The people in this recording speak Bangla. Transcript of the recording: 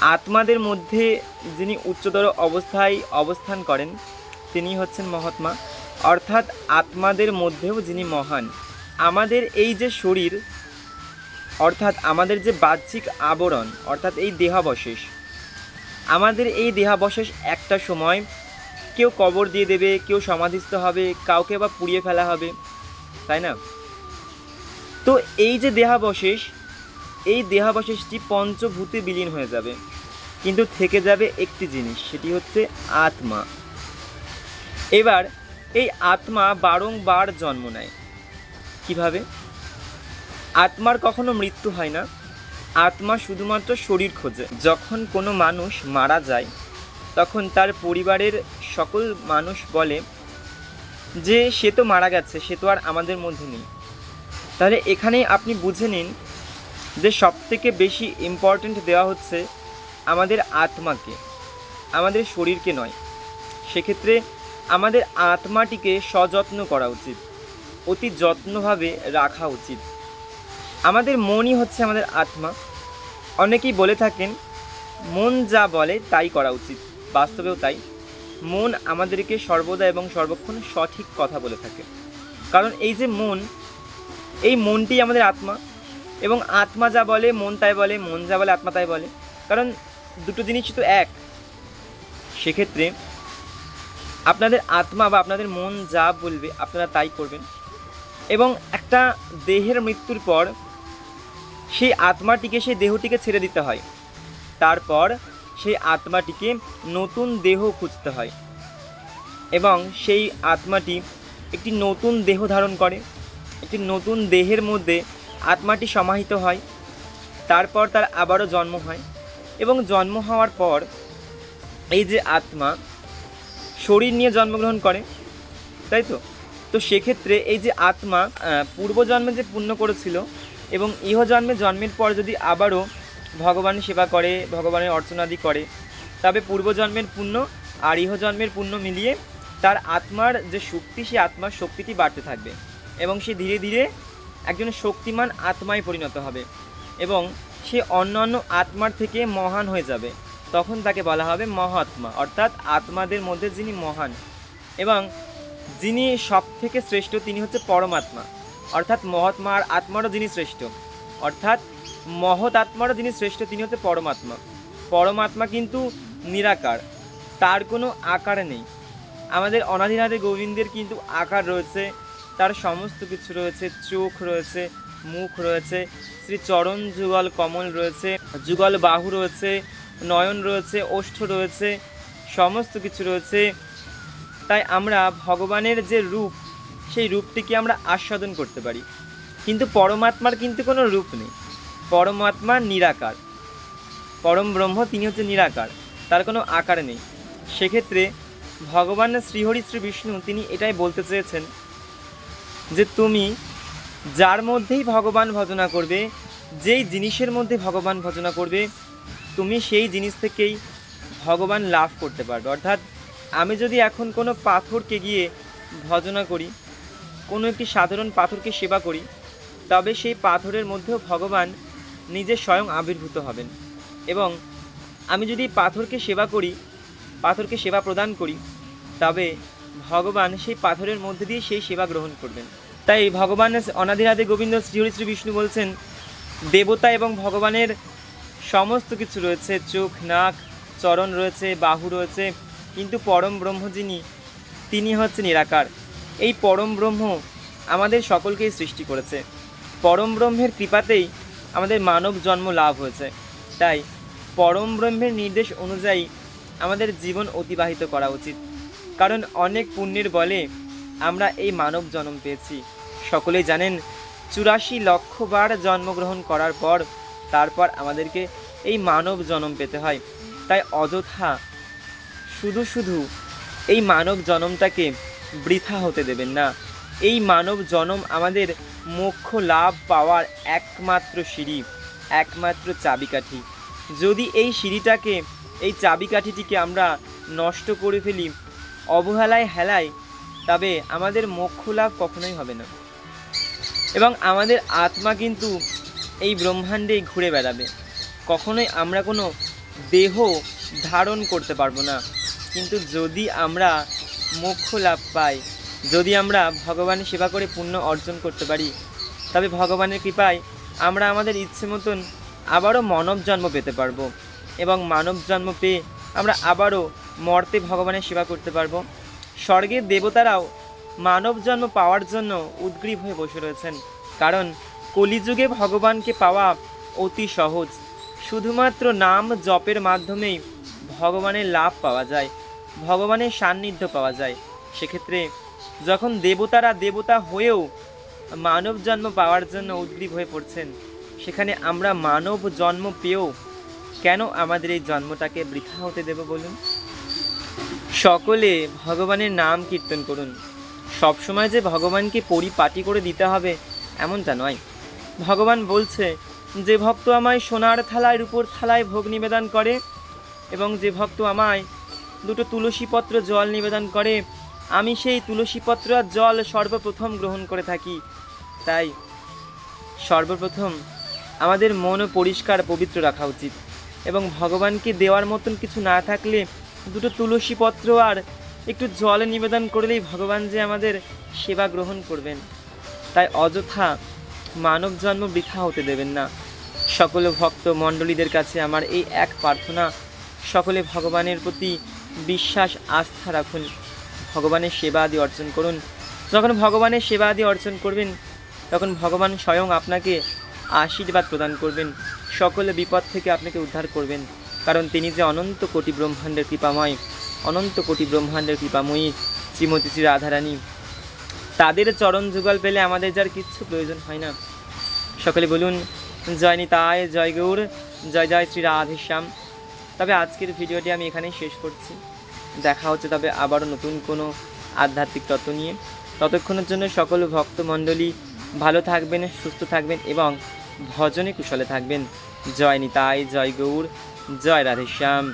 আত্মাদের মধ্যে যিনি উচ্চতর অবস্থায় অবস্থান করেন, তিনি হচ্ছেন মহাত্মা। অর্থাৎ আত্মাদের মধ্যেও যিনি মহান। আমাদের এই যে শরীর, অর্থাৎ আমাদের যে বাহ্যিক আবরণ, অর্থাৎ এই দেহাবশেষ, আমাদের এই দেহাবশেষ একটা সময় কেউ কবর দিয়ে দেবে, কেউ সমাধিস্থ হবে, কাউকে বা পুড়িয়ে ফেলা হবে। তাই না? তো এই যে দেহাবশেষ এই দেহাবশেষটি পঞ্চভূতে বিলীন হয়ে যাবে, কিন্তু থেকে যাবে একটি জিনিস, সেটি হচ্ছে আত্মা। এবার, এই আত্মা বারংবার জন্ম নেয়। কীভাবে? আত্মার কখনো মৃত্যু হয় না। আত্মা শুধুমাত্র শরীর খোঁজে। যখন কোনো মানুষ মারা যায়, তখন তার পরিবারের সকল মানুষ বলে যে, সে তো মারা গেছে, সে তো আর আমাদের মধ্যে নেই। তাহলে এখানেই আপনি বুঝে নিন যে সবথেকে বেশি ইম্পর্ট্যান্ট দেওয়া হচ্ছে আমাদের আত্মাকে, আমাদের শরীরকে নয়। সেক্ষেত্রে আমাদের আত্মাটিকে সযত্ন করা উচিত, অতি যত্নভাবে রাখা উচিত। আমাদের মনই হচ্ছে আমাদের আত্মা। অনেকেই বলে থাকেন, মন যা বলে তাই করা উচিত। বাস্তবেও তাই। মন আমাদেরকে সর্বদা এবং সর্বক্ষণ সঠিক কথা বলে থাকে। কারণ এই যে মন, এই মনটি আমাদের আত্মা। এবং আত্মা যা বলে, মন তাই বলে, মন যা বলে, আত্মা তাই বলে। কারণ দুটো জিনিসই তো এক। সেক্ষেত্রে আপনাদের আত্মা বা আপনাদের মন যা বলবে, আপনারা তাই করবেন। এবং একটা দেহের মৃত্যুর পর সেই আত্মাটিকে, সেই দেহটিকে ছেড়ে দিতে হয়। তারপর সেই আত্মাটিকে নতুন দেহ খুঁজতে হয়। এবং সেই আত্মাটি একটি নতুন দেহ ধারণ করে, একটি নতুন দেহের মধ্যে আত্মাটি সমাহিত হয়, তারপর তার আবারও জন্ম হয় এবং জন্ম হওয়ার পর এই যে আত্মা, শরীর নিয়ে জন্মগ্রহণ করে, তাই তো? তো সেক্ষেত্রে এই যে আত্মা পূর্বজন্মে যে পুণ্য করেছিল এবং ইহজন্মে জন্মের পর যদি আবারও ভগবানের সেবা করে, ভগবানের অর্চনাদি করে, তবে পূর্বজন্মের পুণ্য আর ইহজন্মের পুণ্য মিলিয়ে তার আত্মার যে শক্তি, সেই আত্মার শক্তিটি বাড়তে থাকবে এবং সে ধীরে ধীরে একজন শক্তিমান আত্মায় পরিণত হবে এবং সে অন্যান্য আত্মার থেকে মহান হয়ে যাবে। তখন তাকে বলা হবে মহাত্মা, অর্থাৎ আত্মাদের মধ্যে যিনি মহান এবং যিনি সব থেকে শ্রেষ্ঠ তিনি হচ্ছে পরমাত্মা, অর্থাৎ মহাত্মা আর আত্মারও যিনি শ্রেষ্ঠ, অর্থাৎ মহৎ আত্মারও যিনি শ্রেষ্ঠ তিনি হচ্ছে পরমাত্মা। পরমাত্মা কিন্তু নিরাকার, তার কোনো আকার নেই। আমাদের অনাদিনাদে গোবিন্দের কিন্তু আকার রয়েছে তার সমস্ত কিছু রয়েছে, চোখ রয়েছে, মুখ রয়েছে, শ্রী চরণ যুগল কমল রয়েছে, যুগল বাহু রয়েছে, নয়ন রয়েছে, ওষ্ঠ রয়েছে, সমস্ত কিছু রয়েছে। তাই আমরা ভগবানের যে রূপ, সেই রূপটিকে আমরা আস্বাদন করতে পারি। কিন্তু পরমাত্মার কিন্তু কোনো রূপ নেই। পরমাত্মা নিরাকার। পরম ব্রহ্ম তিনি হচ্ছে নিরাকার, তার কোনো আকার নেই। সেক্ষেত্রে ভগবান শ্রীহরি শ্রী বিষ্ণু তিনি এটাই বলতে চেয়েছেন যে তুমি যার মধ্যেই ভগবান ভজনা করবে, যেই জিনিসের মধ্যে ভগবান ভজনা করবে, তুমি সেই জিনিস থেকেই ভগবান লাভ করতে পারবে। অর্থাৎ আমি যদি এখন কোনো পাথরকে গিয়ে ভজনা করি, কোনো একটি সাধারণ পাথরকে সেবা করি, তবে সেই পাথরের মধ্যেও ভগবান নিজে স্বয়ং আবির্ভূত হবেন। এবং আমি যদি পাথরকে সেবা করি, পাথরকে সেবা প্রদান করি, তবে ভগবান সেই পাথরের মধ্যে দিয়ে সেই সেবা গ্রহণ করবেন। তাই ভগবান অনাদিরাধে গোবিন্দ শ্রীহরি শ্রী বিষ্ণু বলছেন, দেবতা এবং ভগবানের সমস্ত কিছু রয়েছে, চোখ, নাক, চরণ রয়েছে, বাহু রয়েছে, কিন্তু পরম ব্রহ্ম যিনি, তিনি হচ্ছে নিরাকার। এই পরম ব্রহ্ম আমাদের সকলকেই সৃষ্টি করেছে। পরম ব্রহ্মের কৃপাতেই আমাদের মানব জন্ম লাভ হয়েছে। তাই পরম ব্রহ্মের নির্দেশ অনুযায়ী আমাদের জীবন অতিবাহিত করা উচিত। কারণ অনেক পুণ্যের বলে আমরা এই মানব জন্ম পেয়েছি। সকলেই জানেন, চুরাশি লক্ষবার জন্মগ্রহণ করার পর তারপর আমাদেরকে এই মানব জন্ম পেতে হয়। তাই অযথা শুধু শুধু এই মানব জনমটাকে বৃথা হতে দেবেন না। এই মানব জনম আমাদের মোক্ষ লাভ পাওয়ার একমাত্র সিঁড়ি, একমাত্র চাবিকাঠি। যদি এই সিঁড়িটাকে, এই চাবিকাঠিটিকে আমরা নষ্ট করে ফেলি অবহেলায় হেলায় তবে আমাদের মোক্ষ লাভ কখনোই হবে না। এবং আমাদের আত্মা কিন্তু এই ব্রহ্মাণ্ডেই ঘুরে বেড়াবে। কখনোই আমরা কোনো দেহ ধারণ করতে পারব না। কিন্তু যদি আমরা মোক্ষ লাভ পাই, যদি আমরা ভগবানের সেবা করে পুণ্য অর্জন করতে পারি, তবে ভগবানের কৃপায় আমরা আমাদের ইচ্ছে মতন আবারও মানব জন্ম পেতে পারব। এবং মানব জন্ম পেয়ে আমরা আবারও মর্তে ভগবানের সেবা করতে পারব। স্বর্গের দেবতারাও মানব জন্ম পাওয়ার জন্য উদ্গ্রীব হয়ে বসে রয়েছেন। কারণ কলিযুগে ভগবানকে পাওয়া অতি সহজ। শুধুমাত্র নাম জপের মাধ্যমেই ভগবানের লাভ পাওয়া যায়, ভগবানের সান্নিধ্য পাওয়া যায়। সেক্ষেত্রে যখন দেবতারা দেবতা হয়েও মানব জন্ম পাওয়ার জন্য উদ্গ্রীব হয়ে পড়ছেন, সেখানে আমরা মানব জন্ম পেয়েও কেন আমাদের এই জন্মটাকে বৃথা হতে দেব বলুন? সকলে ভগবানের নাম কীর্তন করুন। সবসময় যে ভগবানকে পরিপাটি করে দিতে হবে, এমনটা নয়। ভগবান বলছে, যে ভক্ত আমায় সোনার থালায় রূপোর থালায় ভোগ নিবেদন করে এবং যে ভক্ত আমায় দুটো তুলসী পত্র জল নিবেদন করে, আমি সেই তুলসী পত্র আর জল সর্বপ্রথম গ্রহণ করে থাকি। তাই সর্বপ্রথম আমাদের মনও পরিষ্কার পবিত্র রাখা উচিত এবং ভগবানকে দেওয়ার মতন কিছু না থাকলে দুটো তুলসী পত্র আর একটু জলে নিবেদন করলেই ভগবান যে আমাদের সেবা গ্রহণ করবেন। তাই অযথা মানব জন্ম বৃথা হতে দেবেন না। সকল ভক্ত মণ্ডলীদের কাছে আমার এই এক প্রার্থনা, সকলে ভগবানের প্রতি বিশ্বাস, আস্থা রাখুন। ভগবানের সেবা আদি অর্জন করুন। যখন ভগবানের সেবা আদি অর্জন করবেন, তখন ভগবান স্বয়ং আপনাকে আশীর্বাদ প্রদান করবেন। সকল বিপদ থেকে আপনাকে উদ্ধার করবেন। কারণ তিনি যে অনন্ত কোটি ব্রহ্মাণ্ডের কৃপাময়, অনন্ত কোটি ব্রহ্মাণ্ডের কৃপাময়ী শ্রীমতী শ্রী রাধারানী। তাদের চরণ যুগল পেলে আমাদের যার কিচ্ছু প্রয়োজন হয় না। সকলে বলুন, জয় নিতায় জয় গৌর, জয় জয় শ্রী রাধেশ্যাম তবে আজকের ভিডিওটি আমি এখানেই শেষ করছি। দেখা হচ্ছে তবে আবারও নতুন কোনো আধ্যাত্মিক তত্ত্ব নিয়ে। ততক্ষণের জন্য সকল ভক্তমণ্ডলী ভালো থাকবেন, সুস্থ থাকবেন এবং ভজনে কুশলে থাকবেন। জয় নিতাই, জয় গৌর জয় রাধেশ্যাম